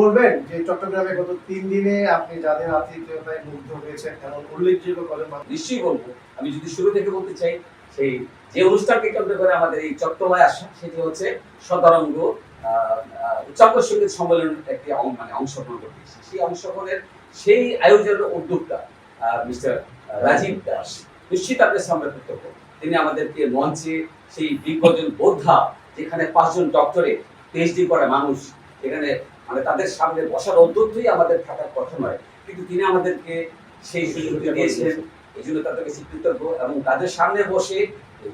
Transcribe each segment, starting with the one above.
বলবেন যে চট্টগ্রামে গত তিন দিনে আপনি যাদের আতিথ্যতায় মুগ্ধ হয়েছেন, এমন উল্লেখযোগ্য মানুষ নিশ্চয়ই বলব। আমি যদি শুরু থেকে বলতে চাই, সেই যে অনুষ্ঠানকে কেন্দ্র করে আমাদের এই চট্টলায় আসা, সেটি হচ্ছে সদারঙ্গ উচ্চাঙ্গ সংগীত সম্মেলনের একটি মানে অংশগ্রহণ করতে। সেই অংশগ্রহণের সেই আয়োজনের উদ্যোক্তা মিস্টার রাজীব দাস। নিশ্চিত আপনার সামনে কর্তব্য তিনি আমাদেরকে মঞ্চে সেই বিজ্ঞজন বোদ্ধা, যেখানে পাঁচজন ডক্টরে পিএইচডি করা মানুষ এখানে মানে তাদের সামনে বসার অন্ততই আমাদের থাকার কথা নয়। কিন্তু তিনি আমাদেরকে সেই সুযোগটি দিয়েছেন। এই জন্য তাদেরকে কৃতজ্ঞ এবং তাদের সামনে বসে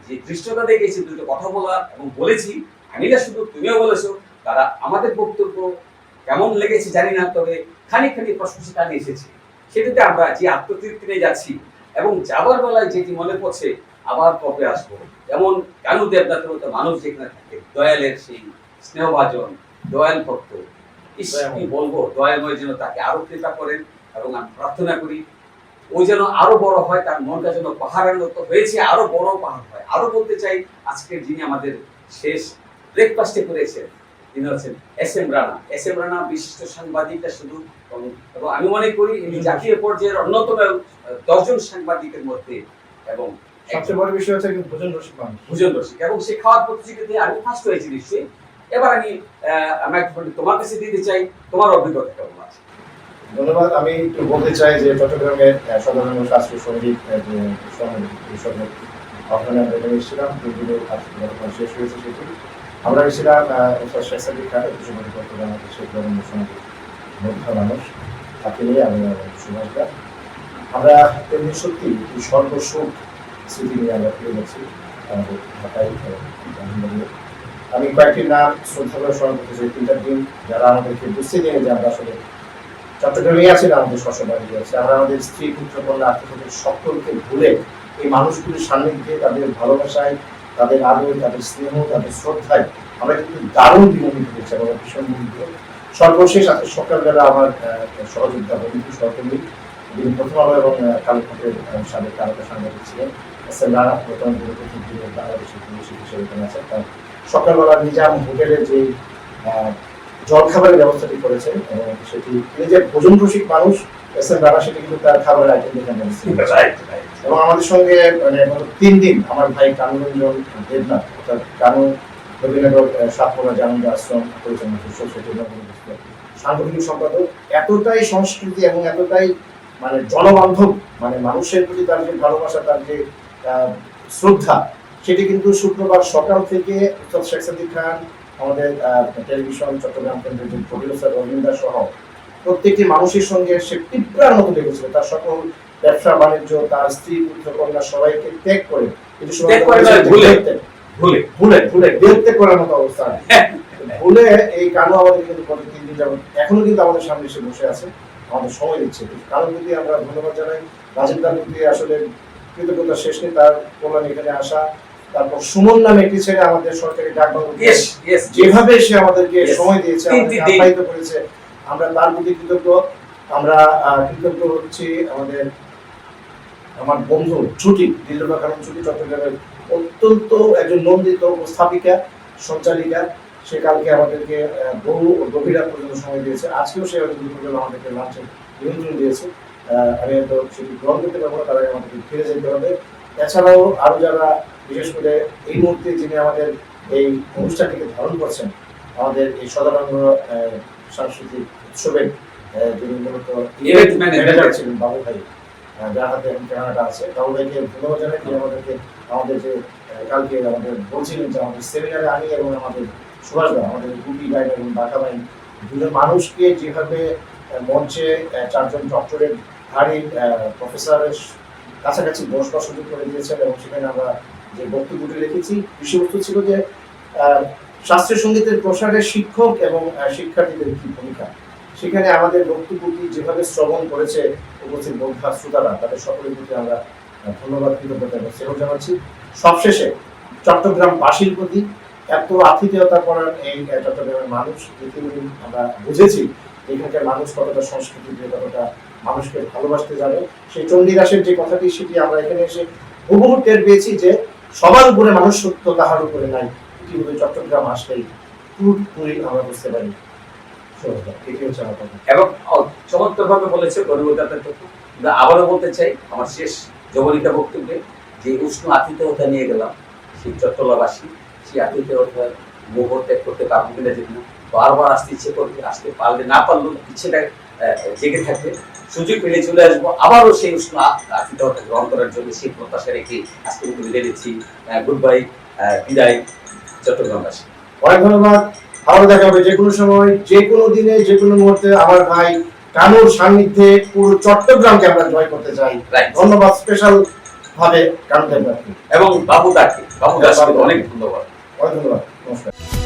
যে দৃশ্যটা দেখেছি দুটো কথা বলা এবং বলেছি আমি না শুধু তুমিও বলেছ তারা আমাদের বক্তব্য কেমন লেগেছে জানি না তবে খানিক খানিক প্রশংসা নিয়ে এসেছে। সেটাতে আমরা যে আত্মতৃপ্তি নিয়ে যাচ্ছি এবং যাবার বেলায় যেটি মনে পড়ছে আবার কবে আসব? যেমন কানু দেবনাথের মতো মানুষ যেখানে থাকে দয়ালের সেই স্নেহভাজন দয়াল ভক্ত কি বলব? দয়াময় যেন তাকে আরও কৃপা করেন এবং আমি প্রার্থনা করি ওই যেন আরও বড় হয় তার মনটা যেন পাহাড়ের মতো হয়েছে আরও বড় পাহাড় হয়। আরও বলতে চাই আজকের যিনি আমাদের শেষ ব্রেকফাস্টে করেছেন তিনি হচ্ছেন S M Rana. S M Rana বিশিষ্ট সাংবাদিকটা শুধু এবং- এবং আমি মনে করি ইনি জাতীয় পর্যায়ের অন্যতম দশজন সাংবাদিকের মধ্যে এবং সবচেয়ে বড় বিষয় হচ্ছে ভোজন রসিক ভোজন রসিক। এবং সে খাওয়ার প্রতিযোগিতায় আমি ফার্স্ট হয়েছি নিশ্চয়ই। এবার আমি একটা তোমার কাছে দিতে চাই, তোমার অভিজ্ঞতা কেমন আছে? ধন্যবাদ। আমি একটু বলতে চাই যে চট্টগ্রামের সাধারণ শাস্ত্র সংগীত আমরা শেষ হয়েছে সেটি। আমরা মনে মানুষ। নিয়ে আমি আমার সত্যি সর্বসুখ স্মৃতি নিয়ে আমরা ফিরে গেছি। আমাদের ঢাকায়। আমি কয়েকটি নাম করে স্মরণ করতে চাই তিনটা দিন যারা আমাদেরকে বুঝতে দিয়ে যে আমরা আসলে চট্টগ্রামে আছেন আমাদের শ্বশুরবাড়ি আছে আমরা আমাদের স্ত্রী পুত্র কন্যা আত্মীয় সকলকে ভুলে এই মানুষগুলির সান্নিধ্যে তাদের ভালোবাসায় তাদের আদর তাদের স্নেহ তাদের শ্রদ্ধায় আমরা কিন্তু দারুণ বিনোদিত হয়েছি আমরা ভীষণ মুগ্ধ। সর্বশেষ আজকে সকালবেলা আমার সহযোগিতা বন্ধু সহকর্মী যিনি প্রথম আলো এবং আহ, সাবেক তারকা সাংবাদিক ছিলেন রানা দিনের বাংলাদেশের পুলিশ হিসেবে আছেন। তার সকালবেলা নিজাম হোটেলের যে জলখাবারের ব্যবস্থাটি করেছে সেটি যে ভোজন রসিক মানুষ এস এম রানা সেটি কিন্তু তার খাবারের আইটেম এখানে এবং আমাদের সঙ্গে মানে তিন দিন আমার ভাই কানুরঞ্জন দেবনাথ অর্থাৎ কানু রবীন্দ্রনগর সাতপুরা জানন্দ আশ্রম পরিচালনা সাংগঠনিক সম্পাদক এতটাই সংস্কৃতি এবং এতটাই মানে জনবান্ধব মানে মানুষের প্রতি তার যে ভালোবাসা তার যে শ্রদ্ধা সেটি কিন্তু শুক্রবার সকাল থেকে উস্তাদ শেখ সাদিক খান আমাদের টেলিভিশন চট্টগ্রাম কেন্দ্রের যে প্রডিউসার রবীন্দ্র সহ প্রত্যেকটি মানুষের সঙ্গে সে তীব্রার মতো লেগেছিল। তার সকল ব্যবসা বাণিজ্য তার স্ত্রী পুত্র কন্যা সবাইকে ত্যাগ করে কিন্তু সবাই ত্যাগ করে নয়, ভুলে। ভুলে ভুলে ভুলে। করার মতো অবস্থা। ভুলে এই কানু আমাদের কিন্তু গত তিন দিন যাবত এখনও কিন্তু আমাদের সামনে এসে বসে আছে। আমাদের সময় দিচ্ছে। কারণ প্রতি আমরা ধন্যবাদ জানাই। রাজীব দার আসলে কৃতজ্ঞতা শেষ নেই তার কল্যাণ এখানে আসা। তারপর সুমন নামে একটি ছেলে আমাদের সরকারি যেভাবে সে আমাদেরকে সময় দিয়েছে আমাদেরকে করেছে আমরা তার প্রতি কৃতজ্ঞ। আমরা কৃতজ্ঞ হচ্ছি আমাদের আমার বন্ধু ছুটি কারণ ছুটি চট্টগ্রামের অত্যন্ত একজন নন্দিত উপস্থাপিকা সঞ্চালিকা। সে কালকে আমাদেরকে বহু গভীর পর্যন্ত সময় দিয়েছে। আজকেও সে হয়তো আমাদেরকে লাঞ্চের নিমন্ত্রণ দিয়েছে। আমি হয়তো সেটি গ্রহণ করতে পারব না তার আগে আমাদেরকে ফিরে যেতে হবে। এছাড়াও আরও যারা বিশেষ করে এই মুহূর্তে যিনি আমাদের এই অনুষ্ঠানটিকে ধারণ করছেন আমাদের এই আহ, সাংস্কৃতিক উৎসবের যিনি মূলত ম্যানেজার ছিলেন বাবু ভাই যার হাতে এখন ক্যামেরাটা আছে। বাবু ভাইকে ধন্যবাদ জানাই তিনি আমাদেরকে আমাদের যে কালকে আমাদের বলছিলেন যে আমাদের সেমিনারে আমি এবং আমাদের সুভাষ দা আমাদের গুপি গাইড এবং বাঁকা ভাই দুজন মানুষকে যেভাবে মঞ্চে চারজন ডক্টরেট ধারী প্রফেসরের কাছাকাছি বসবার সুযোগ করে দিয়েছেন এবং সেখানে আমরা যে বক্তব্যটি রেখেছি, বিষয়বস্তু ছিল যে শাস্ত্রীয় সঙ্গীতের প্রসারে শিক্ষক এবং শিক্ষার্থীদের কি ভূমিকা? সেখানে আমাদের বক্তব্যটি যেভাবে শ্রবণ করেছে উপস্থিত বন্ধা শ্রোতারা, তাদের সকলের প্রতি আমরা ধন্যবাদ, কৃতজ্ঞতা এবং স্নেহ জানাচ্ছি। সবশেষে চট্টগ্রাম বাসীর প্রতি এত আতিথেয়তা করার এই চট্টগ্রামের মানুষ পৃথিবীর আমরা বুঝেছি, এখানকার মানুষ কতটা সংস্কৃতি কতটা মানুষকে ভালোবাসতে জানে সেই চণ্ডীদাসের যে কথাটি, সেটি আমরা এখানে এসে হুবহু টের পেয়েছি যে সবার উপরে মানুষ সত্য তাহার উপরে নাই। ইতিমধ্যে চট্টগ্রাম আসলেই পুরোপুরি আমরা বুঝতে পারি। এবং চমৎকার ভাবে বলেছে গণিমতার তথ্য আবারও বলতে চাই, আমার শেষ জবনিকা বক্তব্যে যে উষ্ণ আতিথেয়তা নিয়ে গেলাম, সেই চট্টলাবাসী সেই আতিথেয়তা মোহ ত্যাগ করতে পারব কিনা না। বারবার আসতে ইচ্ছে করবে আসতে পারলে না পারলেও ইচ্ছেটা জেগে থাকবে। সুযোগ পেলে চলে আসব। আবারও সেই উষ্ণ আ- আতিথেয়তা গ্রহণ করার জন্য সেই প্রত্যাশা রেখে আজকে মতো বিদায় দিচ্ছি গুড বাই বিদায় চট্টগ্রামবাসী অনেক ধন্যবাদ। আবার দেখা হবে যে কোনো সময় যে কোনো দিনে যে কোনো মুহূর্তে আমার ভাই কানুর সান্নিধ্যে পুরো চট্টগ্রামকে আমরা জয় করতে চাই। ধন্যবাদ স্পেশাল ভাবে কানুদের এবং বাবু দাকে বাবু দাসকে অনেক ধন্যবাদ। অনেক ধন্যবাদ। নমস্কার।